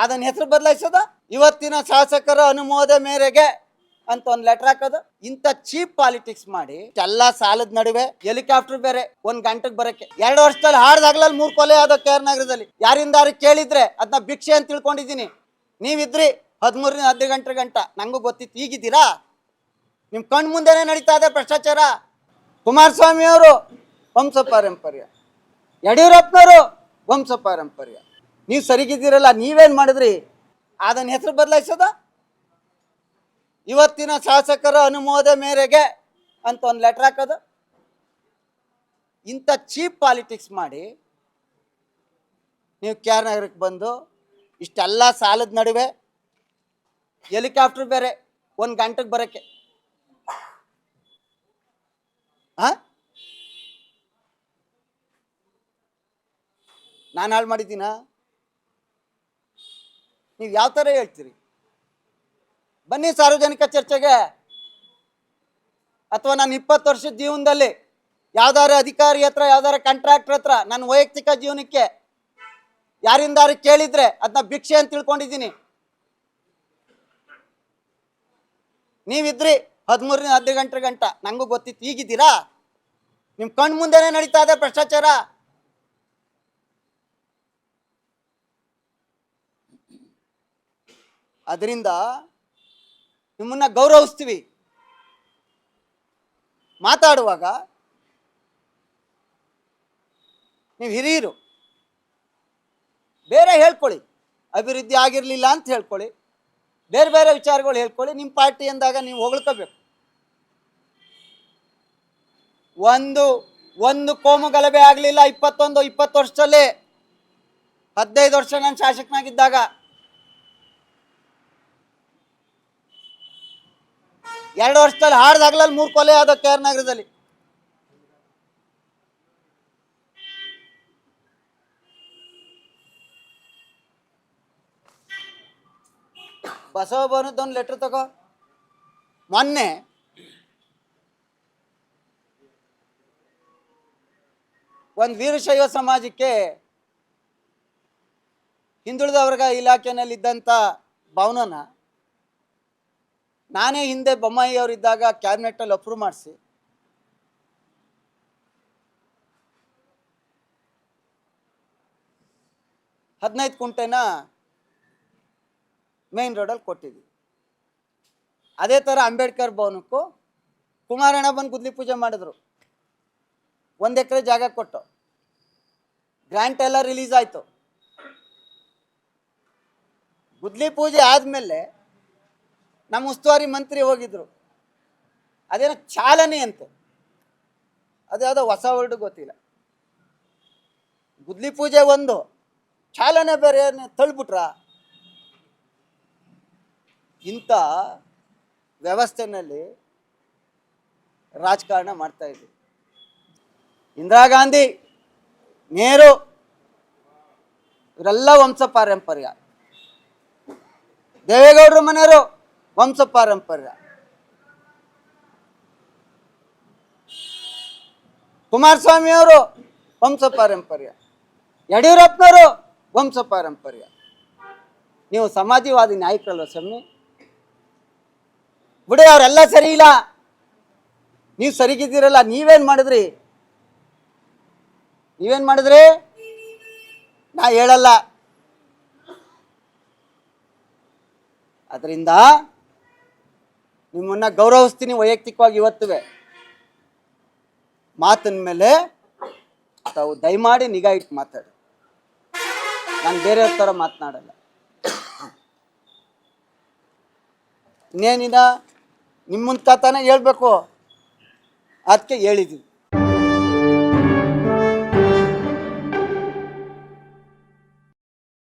ಅದನ್ನ ಹೆಸರು ಬದಲಾಯಿಸೋದು? ಇವತ್ತಿನ ಶಾಸಕರ ಅನುಮೋದ ಮೇರೆಗೆ ಅಂತ ಒಂದು ಲೆಟರ್ ಹಾಕೋದು. ಇಂಥ ಚೀಪ್ ಪಾಲಿಟಿಕ್ಸ್ ಮಾಡಿ, ಎಲ್ಲ ಸಾಲದ ನಡುವೆ ಹೆಲಿಕಾಪ್ಟರ್ ಬೇರೆ, ಒಂದ್ ಗಂಟೆಗೆ ಬರಕ್ಕೆ. ಎರಡು ವರ್ಷದಲ್ಲಿ ಹಾಡ್ದಾಗ್ಲಲ್ಲಿ ಮೂರ್ ಕೊಲೆ ಆದ ಕೆ ಆರ್ ನಗರದಲ್ಲಿ. ಯಾರಿಂದಾರು ಕೇಳಿದ್ರೆ ಅದನ್ನ ಭಿಕ್ಷೆ ಅಂತ ತಿಳ್ಕೊಂಡಿದ್ದೀನಿ. ನೀವಿದ್ರಿ ಹದಿಮೂರರಿಂದ ಹದಿನೈದು ಗಂಟೆ ಗಂಟ. ನಂಗೂ ಗೊತ್ತಿತ್ತು. ಈಗಿದ್ದೀರಾ? ನಿಮ್ ಕಣ್ ಮುಂದೆನೆ ನಡೀತಾ ಇದೆ ಭ್ರಷ್ಟಾಚಾರ. ಕುಮಾರಸ್ವಾಮಿ ಅವರು ವಂಶ ಪಾರಂಪರ್ಯ ಯಡಿಯೂರಪ್ಪನವರು ವಂಶ ಪಾರಂಪರ್ಯ ನೀವು ಸರಿಗಿದ್ದೀರಲ್ಲ, ನೀವೇನು ಮಾಡಿದ್ರಿ? ಅದನ್ನ ಹೆಸರು ಬದಲಾಯಿಸೋದ? ಇವತ್ತಿನ ಶಾಸಕರ ಅನುಮೋದ ಮೇರೆಗೆ ಅಂತ ಒಂದು ಲೆಟರ್ ಹಾಕೋದು? ಇಂಥ ಚೀಪ್ ಪಾಲಿಟಿಕ್ಸ್ ಮಾಡಿ ನೀವು ಕೆ ಆರ್ ನಗರಕ್ಕೆ ಬಂದು ಇಷ್ಟೆಲ್ಲ ಸಾಲದ ನಡುವೆ ಹೆಲಿಕಾಪ್ಟರ್ ಬೇರೆ ಒಂದು ಗಂಟೆಗೆ ಬರೋಕ್ಕೆ. ನಾನು ಹಾಳು ಮಾಡಿದ್ದೀನಾ? ನೀವು ಯಾವ ಥರ ಹೇಳ್ತೀರಿ? ಬನ್ನಿ ಸಾರ್ವಜನಿಕ ಚರ್ಚೆಗೆ. ಅಥವಾ ನಾನು ಇಪ್ಪತ್ತು ವರ್ಷದ ಜೀವನದಲ್ಲಿ ಯಾವ್ದಾರ ಅಧಿಕಾರಿ ಹತ್ರ, ಯಾವ್ದಾರ ಕಾಂಟ್ರಾಕ್ಟರ್ ಹತ್ರ ನನ್ನ ವೈಯಕ್ತಿಕ ಜೀವನಕ್ಕೆ ಯಾರಿಂದಾರು ಕೇಳಿದ್ರೆ ಅದನ್ನ ಭಿಕ್ಷೆ ಅಂತ ತಿಳ್ಕೊಂಡಿದ್ದೀನಿ. ನೀವಿದ್ರಿ ಹದಿಮೂರರಿಂದ ಹದಿನೈದು ಗಂಟೆ ಗಂಟ. ನಂಗೂ ಗೊತ್ತಿತ್ತು. ಈಗಿದ್ದೀರಾ? ನಿಮ್ಮ ಕಣ್ ಮುಂದೆನೆ ನಡೀತಾ ಇದೆ ಭ್ರಷ್ಟಾಚಾರ. ಅದರಿಂದ ನಿಮ್ಮನ್ನ ಗೌರವಿಸ್ತೀವಿ. ಮಾತಾಡುವಾಗ ನೀವು ಹಿರಿಯರು, ಬೇರೆ ಹೇಳ್ಕೊಳ್ಳಿ, ಅಭಿವೃದ್ಧಿ ಆಗಿರಲಿಲ್ಲ ಅಂತ ಹೇಳ್ಕೊಳ್ಳಿ, ಬೇರೆ ಬೇರೆ ವಿಚಾರಗಳು ಹೇಳ್ಕೊಳ್ಳಿ, ನಿಮ್ಮ ಪಾರ್ಟಿ ಅಂದಾಗ ನೀವು ಹೊಗಳ್ಕೋಬೇಕು. ಒಂದು ಒಂದು ಕೋಮು ಗಲಭೆ ಆಗಲಿಲ್ಲ ಇಪ್ಪತ್ತೊಂದು, ಇಪ್ಪತ್ತು ವರ್ಷದಲ್ಲಿ. ಹದಿನೈದು ವರ್ಷ ನಾನು ಶಾಸಕನಾಗಿದ್ದಾಗ. ಎರಡು ವರ್ಷದಲ್ಲಿ ಹಾಡ್ದಾಗ್ಲಲ್ಲಿ ಮೂರು ಕೊಲೆ ಆದ ಕೆ ಆರ್ ನಗರದಲ್ಲಿ. ಬಸವ ಭವನದೊಂದು ಲೆಟ್ರ್ ತಗೋ. ಮೊನ್ನೆ ಒಂದು ವೀರಶೈವ ಸಮಾಜಕ್ಕೆ ಹಿಂದುಳಿದ ವರ್ಗ ಇಲಾಖೆನಲ್ಲಿದ್ದಂಥ ಭವನನ ನಾನೇ ಹಿಂದೆ ಬೊಮ್ಮಾಯಿ ಅವರಿದ್ದಾಗ ಕ್ಯಾಬಿನೆಟ್ಟಲ್ಲಿ ಅಪ್ರೂವ್ ಮಾಡಿಸಿ. ಹದಿನೈದು ಕುಂಟೆನ ಮೇನ್ ರೋಡಲ್ಲಿ ಕೊಟ್ಟಿದ್ವಿ. ಅದೇ ಥರ ಅಂಬೇಡ್ಕರ್ ಭವನಕ್ಕೂ ಕುಮಾರಣ್ಣ ಬಂದು ಗುದ್ಲಿ ಪೂಜೆ ಮಾಡಿದ್ರು. ಒಂದು ಎಕರೆ ಜಾಗ ಕೊಟ್ಟು. ಗ್ರ್ಯಾಂಟ್ ಎಲ್ಲ ರಿಲೀಸ್ ಆಯಿತು. ಗುದ್ಲಿ ಪೂಜೆ ಆದಮೇಲೆ ನಮ್ಮ ಉಸ್ತುವಾರಿ ಮಂತ್ರಿ ಹೋಗಿದ್ರು. ಅದೇನೋ ಚಾಲನೆ ಅಂತೆ. ಅದ್ಯಾವುದೋ ಹೊಸ ವರ್ಡ್ ಗೊತ್ತಿಲ್ಲ. ಗುದ್ಲಿ ಪೂಜೆ ಒಂದು. ಚಾಲನೆ ಬೇರೆ ತಳ್ಬಿಟ್ರ? ಇಂಥ ವ್ಯವಸ್ಥೆನಲ್ಲಿ ರಾಜಕಾರಣ ಮಾಡ್ತಾ ಇದ್ವಿ. ಇಂದಿರಾ ಗಾಂಧಿ ನೇರು ಇವರೆಲ್ಲ ವಂಶ ಪಾರಂಪರ್ಯ. ದೇವೇಗೌಡರು ಮನೆಯವರು ವಂಶ ಪಾರಂಪರ್ಯ ಕುಮಾರಸ್ವಾಮಿ ಅವರು ವಂಶ ಪಾರಂಪರ್ಯ ಯಡಿಯೂರಪ್ಪನವರು ವಂಶ ಪಾರಂಪರ್ಯ ನೀವು ಸಮಾಜವಾದಿ ನಾಯಕರಲ್ವ ಸ್ವಾಮಿ? ಬಿಡಿ, ಅವರೆಲ್ಲ ಸರಿ ಇಲ್ಲ. ನೀವು ಸರಿಗಿದ್ದೀರಲ್ಲ, ನೀವೇನು ಮಾಡಿದ್ರಿ? ನೀವೇನು ಮಾಡಿದ್ರಿ? ನಾ ಹೇಳಲ್ಲ. ಅದರಿಂದ ನಿಮ್ಮನ್ನ ಗೌರವಿಸ್ತೀನಿ ವೈಯಕ್ತಿಕವಾಗಿ ಇವತ್ತುವೆ. ಮಾತಿನ ಮೇಲೆ ತಾವು ದಯಮಾಡಿ ನಿಗಾ ಇಟ್ಟು ಮಾತಾಡಿ. ನಾನು ಬೇರೆಯವ್ರ ಥರ ಮಾತನಾಡಲ್ಲ. ಇನ್ನೇನಿದ ನಿಮ್ಮಂತ ತಾನೇ ಹೇಳ್ಬೇಕು. ಅದಕ್ಕೆ ಹೇಳಿದ್ದೀವಿ